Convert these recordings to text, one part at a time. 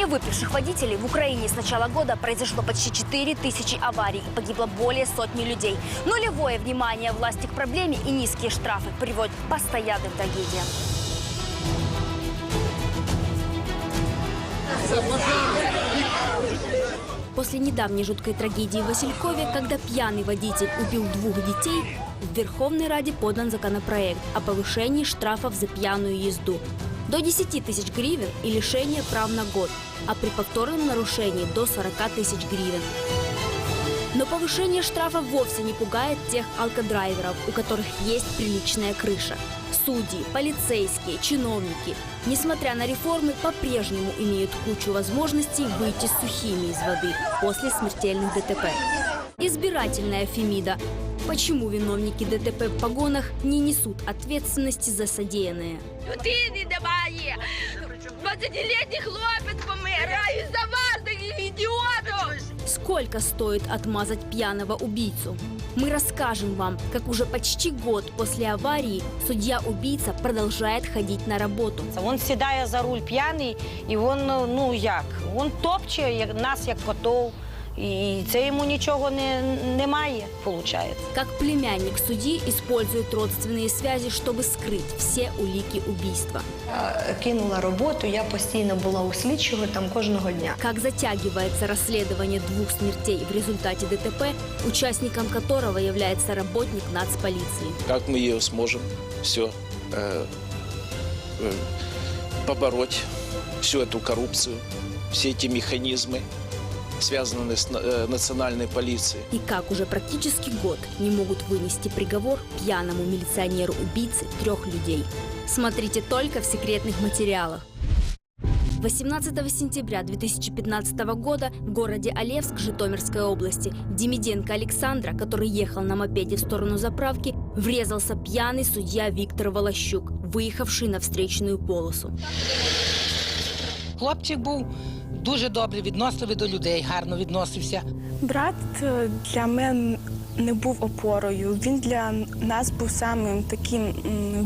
Вине выпивших водителей в Украине с начала года произошло почти 4 тысячи аварий и погибло более сотни людей. Нулевое внимание власти к проблеме и низкие штрафы приводят к постоянным трагедиям. После недавней жуткой трагедии в Василькове, когда пьяный водитель убил двух детей, в Верховной Раде подан законопроект о повышении штрафов за пьяную езду до 10 тысяч гривен и лишение прав на год, а при повторном нарушении до 40 тысяч гривен. Но повышение штрафа вовсе не пугает тех алкодрайверов, у которых есть приличная крыша. Судьи, полицейские, чиновники, несмотря на реформы, по-прежнему имеют кучу возможностей выйти сухими из воды после смертельных ДТП. Избирательная Фемида. Почему виновники ДТП в погонах не несут ответственности за содеянное? Людини немає. 20-літній хлопець помирає за вас, таких ідіотів. Сколько стоит отмазать пьяного убийцу? Мы расскажем вам, как уже почти год после аварии судья-убийца продолжает ходить на работу. Він сідає за руль п'яний, і він, ну як, він топче як- нас як котов. І це йому нічого не, немає, виходить. Как племянник судьи использует родственные связи, чтобы скрыть все улики убийства. Я кинула роботу, я постійно була у слідчого там кожного дня. Как затягивается расследование двух смертей в результате ДТП, участником которого является работник нацполиции. как мы ее сможем все побороть, всю эту коррупцию, все эти механизмы, Связанные с э, национальной полицией. И как уже практически год не могут вынести приговор пьяному милиционеру-убийце трех людей. Смотрите только в секретных материалах. 18 сентября 2015 года в городе Олевск Житомирской области Демиденко Александра, который ехал на мопеде в сторону заправки, врезался пьяный судья Виктор Волощук, выехавший на встречную полосу. Хлопчик був дуже добре відносили до людей, гарно відносився. Брат е, для мене не був опорою. Він для нас був самим таким.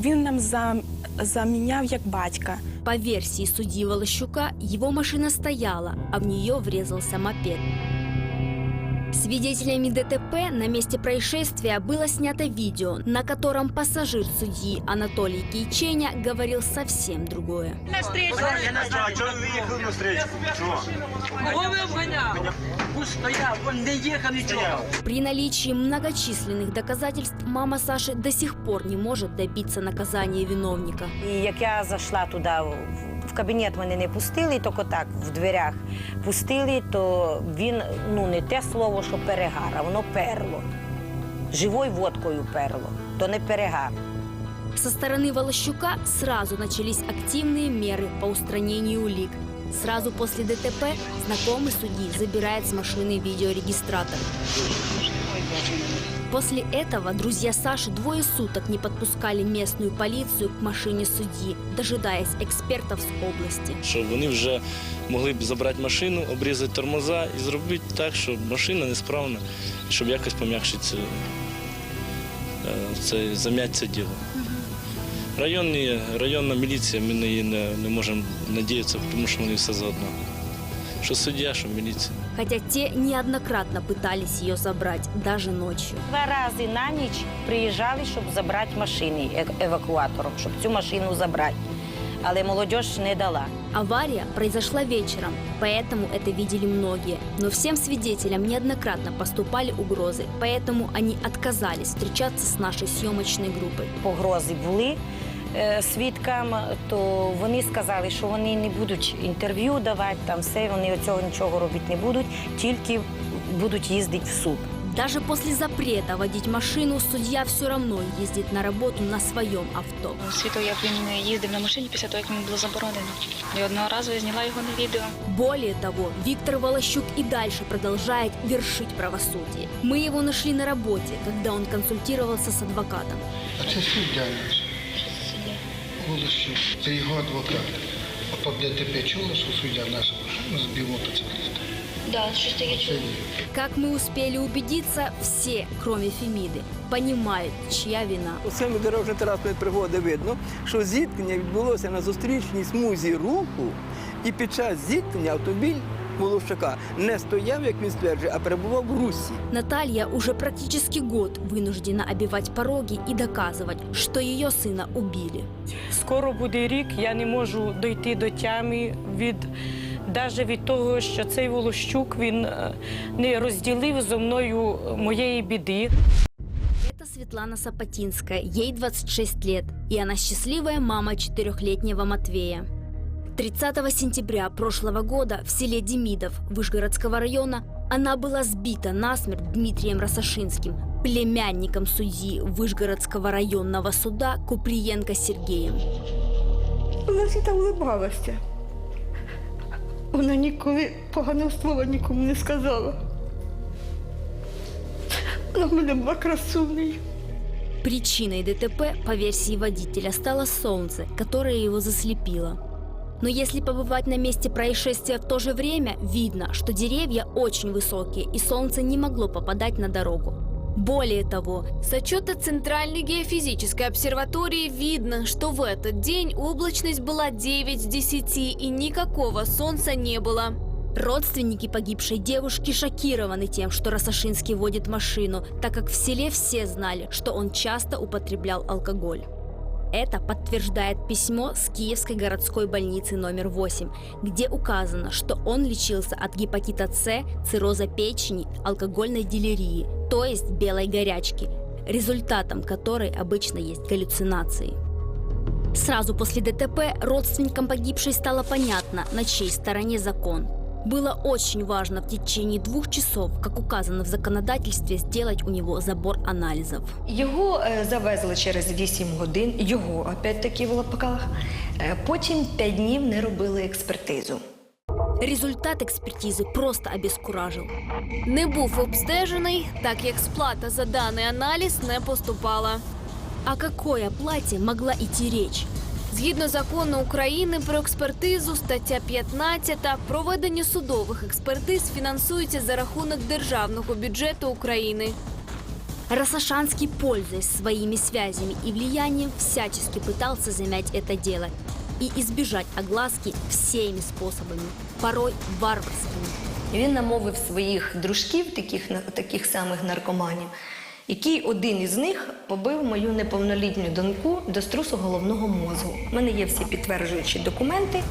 Він нам за, заміняв як батька. По версии судьи Волощука, его машина стояла, а в нее врезался мопед. Свидетелями ДТП на месте происшествия было снято видео, на котором пассажир судьи Анатолий Кейченя говорил совсем другое. На встречу. А чого ви виїхали на встречу? Чого? Кого ви обганяв? Пусть стояв, він не їхав нічого. При наличии многочисленных доказательств мама Саши до сих пор не может добиться наказания виновника. І як я зайшла туди, в- в кабінет мене не пустили, тільки так, в дверях пустили, то він, ну не те слово, що перегар, а воно перло. Живою водкою перло, то не перегар. Со стороны Волощука сразу начались активные меры по устранению улик. Сразу после ДТП знакомый судьи забирает с машины видеорегистратор. После этого друзья Саши двое суток не подпускали местную полицию к машине судьи, дожидаясь экспертов с области. щоб вони вже могли б забрати машину, обрізати тормоза і зробити так, щоб машина несправна, щоб якось пом'якшити це, е, це зам'яти це діло. Районні, районна міліція, ми на її не, не можемо надіятися, тому що вони все заодно. Що суддя, що міліція. Хотя те неоднократно пытались ее забрать, даже ночью. Два рази на ніч приїжджали, щоб забрати машини е- евакуатором, щоб цю машину забрати. Але молодь не дала. Авария произошла вечером, поэтому это видели многие. Но всем свидетелям неоднократно поступали угрозы, поэтому они отказались встречаться с нашей съемочной группой. погрози були е, свідкам, то вони сказали, що вони не будуть інтерв'ю давати, там все, вони цього нічого робити не будуть, тільки будуть їздити в суд. Даже после запрета водить машину, судья все равно ездит на работу на своем авто. Світу, як він їздив на машині після того, як йому було заборонено. І одного разу я зняла його на відео. Более того, Виктор Волощук и дальше продолжает вершить правосудие. Мы его нашли на работе, когда он консультировался с адвокатом. А це суддя наш. Голощук. Це його адвокат. Ото ДТП чули, що суддя нашого збив мотоцикліста. Да, щось таке чую. Как мы успели убедиться, все, кроме Фемиды, понимают, чья вина. У цьому дорожньої транспортної пригоди видно, що зіткнення відбулося на зустрічній смузі руху, і під час зіткнення автомобіль Волощака не стояв, як він стверджує, а перебував в русі. Наталья уже практически год вынуждена обивать пороги и доказывать, что ее сына убили. Скоро буде рік, я не можу дойти до тями від навіть від того, що цей Волощук він е, не розділив зо мною моєї біди. Это Светлана Сапотинская, ей 26 лет, и она счастливая мама четырехлетнего Матвея. 30 сентября прошлого года в селе Демидов Вышгородского района она была сбита насмерть Дмитрием Росошинским, племянником судьи Вышгородского районного суда Куприенко Сергеем. Вона завжди улибалася. Вона ніколи поганого слова нікому не сказала. Вона в мене була красунею. Причиной ДТП, по версии водителя, стало солнце, которое его заслепило. Но если побывать на месте происшествия в то же время, видно, что деревья очень высокие, и солнце не могло попадать на дорогу. Более того, С отчета Центральной геофизической обсерватории видно, что в этот день облачность была 9 с 10 и никакого солнца не было. родственники погибшей девушки шокированы тем, что Росошинский водит машину, так как в селе все знали, что он часто употреблял алкоголь. Это подтверждает письмо с Киевской городской больницы номер 8, где указано, что он лечился от гепатита С, цирроза печени, алкогольной дилерии, то есть белой горячки, результатом которой обычно есть галлюцинации. Сразу после ДТП родственникам погибшей стало понятно, на чьей стороне закон. Было очень важно в течение двух часов, как указано в законодательстве, сделать у него забор анализов. Його е, завезли через 8 годин, його опять-таки в лапках. Е, Потім 5 днів не робили експертизу. Результат экспертизы просто обескуражил. Не був обстежений, так як сплата за даний аналіз не поступала. О какой оплате могла идти речь? Згідно закону України про експертизу, стаття 15, проведення судових експертиз фінансується за рахунок державного бюджету України. Росошанский, пользуясь своими связями и влиянием, всячески пытался замять это дело и избежать огласки всеми способами, порой варварскими. Він намовив своїх дружків, таких, на- таких самих наркоманів, який один із них побив мою неповнолітню доньку до струсу головного мозку. У мене є всі підтверджуючі документи.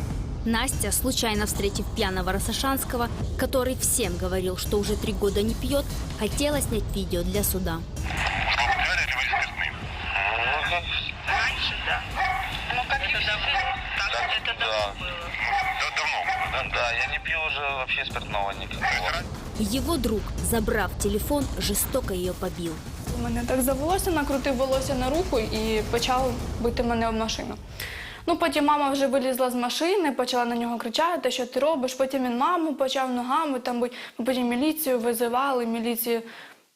Настя, случайно встретив пьяного Росошанского, который всем говорил, что уже три года не пьет, хотела снять видео для суда. Раньше, да. Ну, как это давно? это давно было. давно. Да, я не пью уже вообще спиртного никакого. Его друг, забрав телефон, жестоко ее побил. Мене так за волосся накрутив волосся на руку і почав бити мене об машину. Ну, потім мама вже вилізла з машини, почала на нього кричати, що ти робиш. Потім він маму почав ногами там. Потім міліцію визивали, міліцію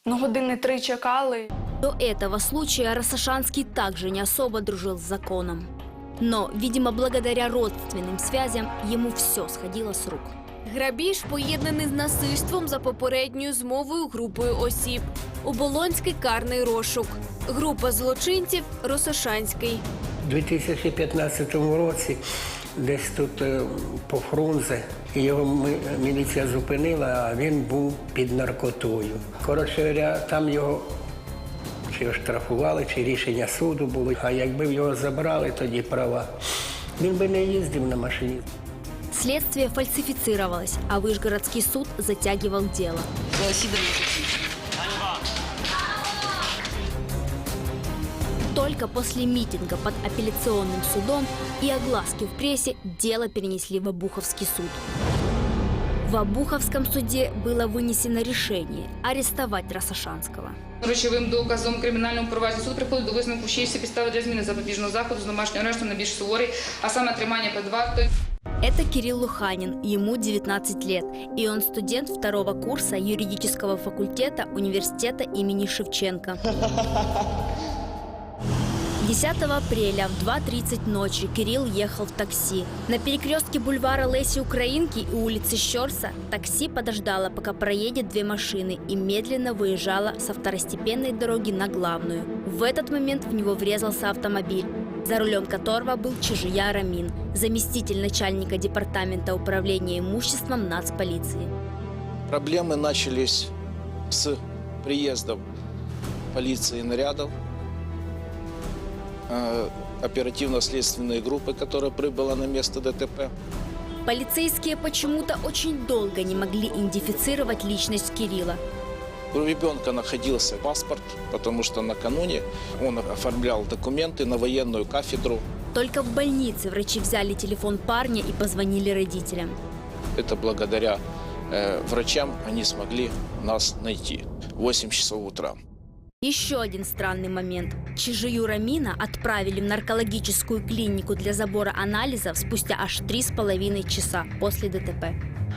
ну, години три чекали. До этого случая Росошанский также не особо дружил с законом. Но, видимо, благодаря родственным связям ему все сходило с рук. Грабіж поєднаний з насильством за попередньою змовою групою осіб. Оболонський карний розшук. Група злочинців Росошанський. У 2015 році десь тут е, по Фрунзе його міліція зупинила, а він був під наркотою. Коротше там його чи оштрафували, чи рішення суду було. А якби його забрали тоді права, він би не їздив на машині. Следствие фальсифицировалось, а Вышгородский суд затягивал дело. Только после митинга под апелляционным судом и огласки в прессе дело перенесли в Обуховский суд. В Обуховском суде было вынесено решение арестовать Росошанского. Речовим доказом кримінального провадження суд приходить до висновку, що є всі підстави для зміни запобіжного заходу з домашнього арешту на більш суворий, а саме тримання під вартою. Это Кирилл Луханин, ему 19 лет, и он студент второго курса юридического факультета университета имени Шевченко. 10 апреля в 2.30 ночи Кирилл ехал в такси. На перекрестке бульвара Леси Украинки и улицы Щерса такси подождало, пока проедет две машины и медленно выезжало со второстепенной дороги на главную. В этот момент в него врезался автомобиль, за рулем которого был Чижия Рамин, заместитель начальника департамента управления имуществом нацполиции. Проблемы начались с приездом полиции нарядов, э, оперативно-следственной группы, которая прибыла на место ДТП. Полицейские почему-то очень долго не могли идентифицировать личность Кирилла. У ребенка находился паспорт, потому что накануне он оформлял документы на военную кафедру. Только в больнице врачи взяли телефон парня и позвонили родителям. Это благодаря э, врачам они смогли нас найти. 8 часов утра. Еще один странный момент. Чижию Рамина отправили в наркологическую клинику для забора анализов спустя аж три с половиной часа после ДТП.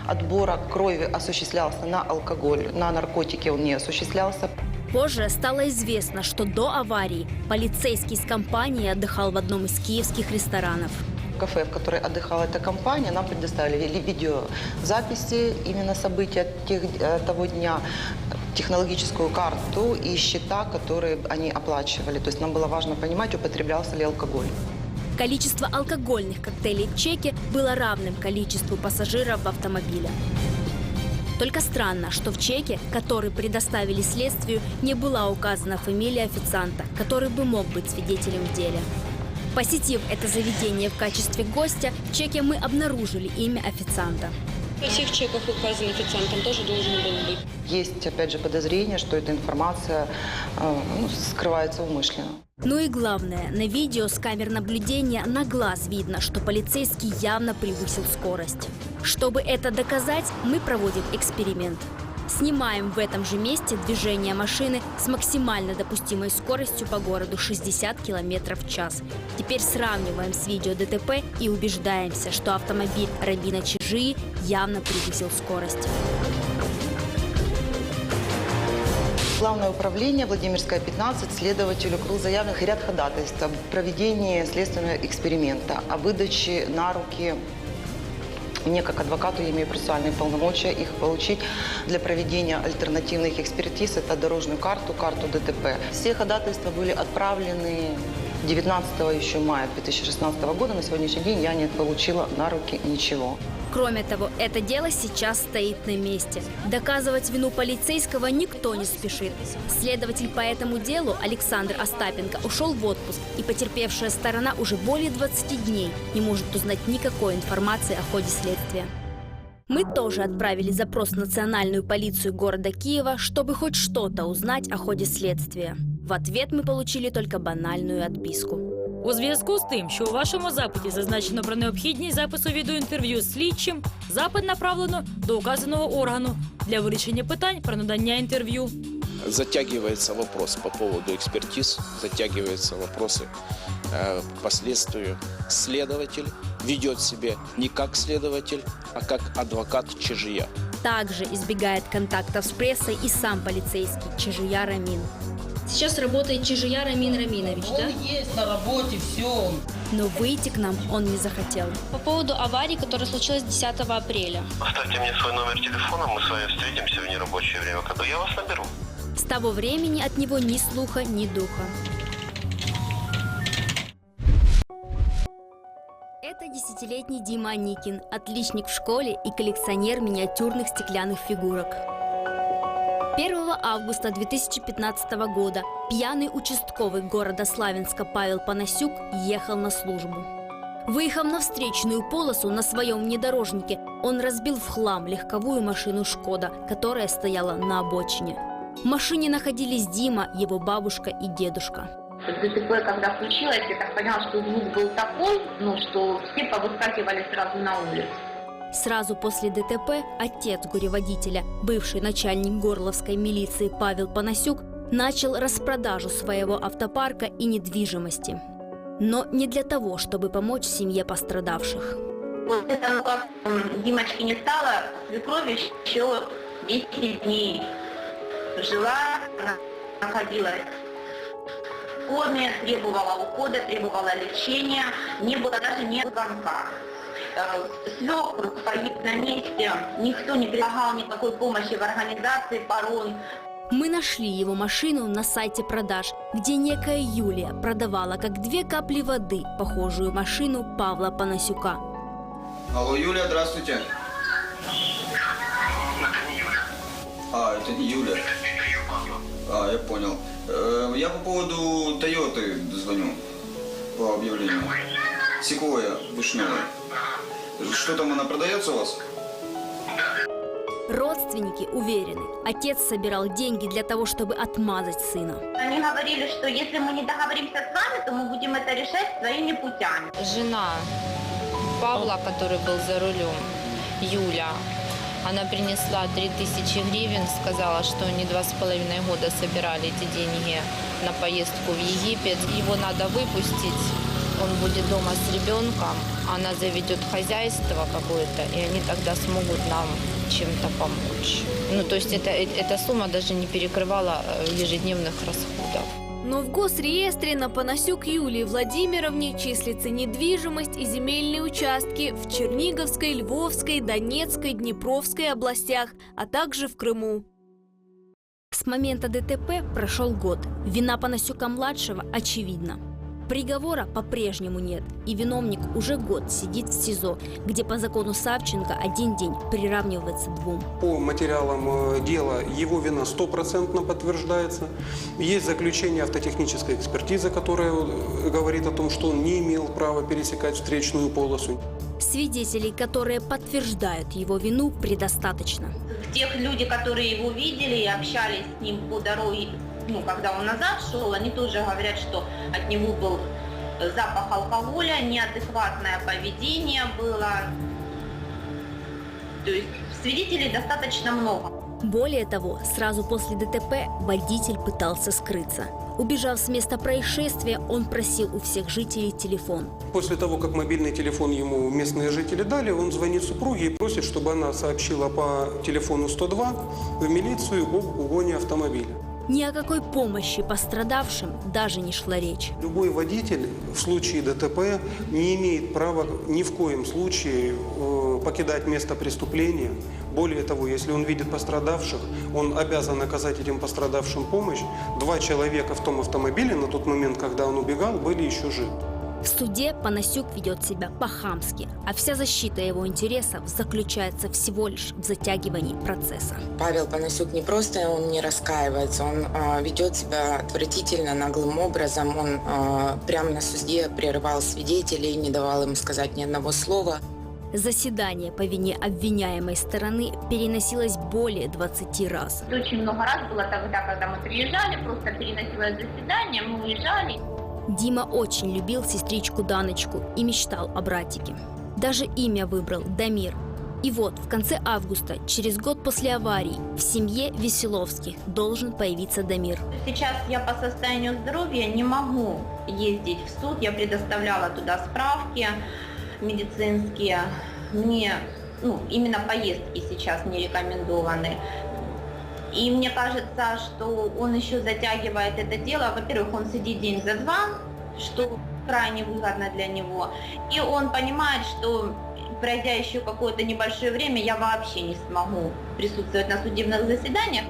Отбора крови осуществлялся на алкоголь, на наркотики он не осуществлялся. Позже стало известно, что до аварии полицейский из компании отдыхал в одном из киевских ресторанов. Кафе, в которой отдыхала эта компания, нам предоставили ли- видеозаписи именно события тех, э, того дня, технологическую карту и счета, которые они оплачивали. То есть нам было важно понимать, употреблялся ли алкоголь. Количество алкогольных коктейлей в чеке было равным количеству пассажиров в автомобиле. Только странно, что в чеке, который предоставили следствию, не была указана фамилия официанта, который бы мог быть свидетелем в деле. Посетив это заведение в качестве гостя, в чеке мы обнаружили имя официанта. Во всех чеках указан официантом тоже должен был быть. Есть, опять же, подозрение, что эта информация э, ну, скрывается умышленно. Ну и главное, на видео с камер наблюдения на глаз видно, что полицейский явно превысил скорость. Чтобы это доказать, мы проводим эксперимент. Снимаем в этом же месте движение машины с максимально допустимой скоростью по городу 60 км в час. Теперь сравниваем с видео ДТП и убеждаемся, что автомобиль Рабина Чижии явно превысил скорость. Главное управление Владимирская 15 следователю КРУ заявлен ряд ходатайств об проведении следственного эксперимента, о выдаче на руки мне как адвокату я имею процессуальные полномочия их получить для проведения альтернативных экспертиз. Это дорожную карту, карту ДТП. Все ходатайства были отправлены 19 еще мая 2016 года. На сегодняшний день я не получила на руки ничего. Кроме того, это дело сейчас стоит на месте. Доказывать вину полицейского никто не спешит. Следователь по этому делу Александр Остапенко ушел в отпуск, и потерпевшая сторона уже более 20 дней не может узнать никакой информации о ходе следствия. Мы тоже отправили запрос в национальную полицию города Киева, чтобы хоть что-то узнать о ходе следствия. В ответ мы получили только банальную отписку. У зв'язку з тим, що у вашому запиті зазначено про необхідність запису відеоінтерв'ю з слідчим, запит направлено до указаного органу для вирішення питань про надання інтерв'ю. Затягивается вопрос по поводу экспертиз, затягиваются вопросы э, по следствию. Следователь ведет себя не как следователь, а как адвокат Чижия. Также избегает контактов с прессой и сам полицейский Чижия Рамин. Сейчас работает Чижия Рамин Раминович, да? есть на работе, все. Но выйти к нам он не захотел. По поводу аварии, которая случилась 10 апреля. Оставьте мне свой номер телефона, мы с вами встретимся в нерабочее время, когда я вас наберу. С того времени от него ни слуха, ни духа. Это десятилетний Дима Аникин, отличник в школе и коллекционер миниатюрных стеклянных фигурок. 1 августа 2015 года пьяный участковый города Славянска Павел Панасюк ехал на службу. Выехав на встречную полосу на своем внедорожнике, он разбил в хлам легковую машину «Шкода», которая стояла на обочине. В машине находились Дима, его бабушка и дедушка. ДТП, когда случилось, я так поняла, что звук был такой, ну, что все повыскакивали сразу на улицу. Сразу после ДТП отец гореводителя, бывший начальник Горловской милиции Павел Панасюк, начал распродажу своего автопарка и недвижимости. Но не для того, чтобы помочь семье пострадавших. После того, как Димочки не стало, свекровь еще 10 дней жила, находилась коме, требовала ухода, требовала лечения, не было даже ни звонка. Свекр погиб на месте, никто не предлагал никакой помощи в организации порон. Мы нашли его машину на сайте продаж, где некая Юлия продавала как две капли воды похожую машину Павла Панасюка. Алло, Юля, здравствуйте. А, это не Юля. А, я понял. Э, Я по поводу Тойоты звоню по объявлению. Секвоя вишневая. Что там, она продается у вас? Родственники уверены, отец собирал деньги для того, чтобы отмазать сына. Они говорили, что если мы не договоримся с вами, то мы будем это решать своими путями. Жена Павла, который был за рулем, Юля, она принесла 3000 гривен, сказала, что они два с половиной года собирали эти деньги на поездку в Египет. Его надо выпустить, он будет дома с ребенком, она заведет хозяйство какое-то, и они тогда смогут нам чем-то помочь. Ну, то есть это, эта сумма даже не перекрывала э, ежедневных расходов. Но в госреестре на Панасюк Юлии Владимировне числится недвижимость и земельные участки в Черниговской, Львовской, Донецкой, Днепровской областях, а также в Крыму. С момента ДТП прошел год. Вина Панасюка-младшего очевидна. Приговора по-прежнему нет, и виновник уже год сидит в СИЗО, где по закону Савченко один день приравнивается двум. По материалам э, дела его вина стопроцентно подтверждается. Есть заключение автотехнической экспертизы, которая э, говорит о том, что он не имел права пересекать встречную полосу. Свидетелей, которые подтверждают его вину, предостаточно. Тех люди, которые его видели и общались с ним по дороге, ну, когда он назад шел, они тоже говорят, что от него был э, запах алкоголя, неадекватное поведение было. То есть свидетелей достаточно много. Более того, сразу после ДТП водитель пытался скрыться. Убежав с места происшествия, он просил у всех жителей телефон. После того, как мобильный телефон ему местные жители дали, он звонит супруге и просит, чтобы она сообщила по телефону 102 в милицию об угоне автомобиля. Ни о какой помощи пострадавшим даже не шла речь. Любой водитель в случае ДТП не имеет права ни в коем случае э, покидать место преступления. Более того, если он видит пострадавших, он обязан оказать этим пострадавшим помощь. Два человека в том автомобиле на тот момент, когда он убегал, были еще живы. В суде Панасюк ведет себя по-хамски, а вся защита его интересов заключается всего лишь в затягивании процесса. Павел Панасюк не просто он не раскаивается, он э, ведет себя отвратительно, наглым образом. Он э, прямо на суде прерывал свидетелей, не давал им сказать ни одного слова. Заседание по вине обвиняемой стороны переносилось более 20 раз. Очень много раз было тогда, когда мы приезжали, просто переносилось заседание, мы уезжали. Дима очень любил сестричку Даночку и мечтал о братике. Даже имя выбрал – Дамир. И вот, в конце августа, через год после аварии, в семье Веселовских должен появиться Дамир. Сейчас я по состоянию здоровья не могу ездить в суд. Я предоставляла туда справки медицинские. Мне ну, именно поездки сейчас не рекомендованы. И мне кажется, что он еще затягивает это дело. Во-первых, он сидит день за два, что крайне выгодно для него. И он понимает, что пройдя еще какое-то небольшое время, я вообще не смогу присутствовать на судебных заседаниях.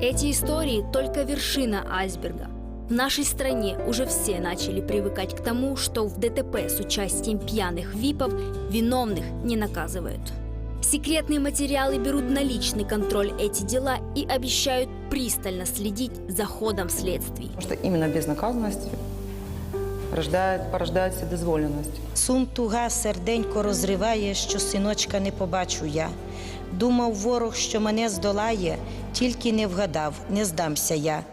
Эти истории только вершина айсберга. В нашей стране уже все начали привыкать к тому, что в ДТП с участием пьяных ВИПов виновных не наказывают. Секретные материалы берут на личный контроль эти дела и обещают пристально следить за ходом следствий. Потому что именно безнаказанность рождает, порождает вседозволенность. Сум туга серденько розриває, що синочка не побачу я. Думав ворог, що мене здолає, тільки не вгадав, не здамся я.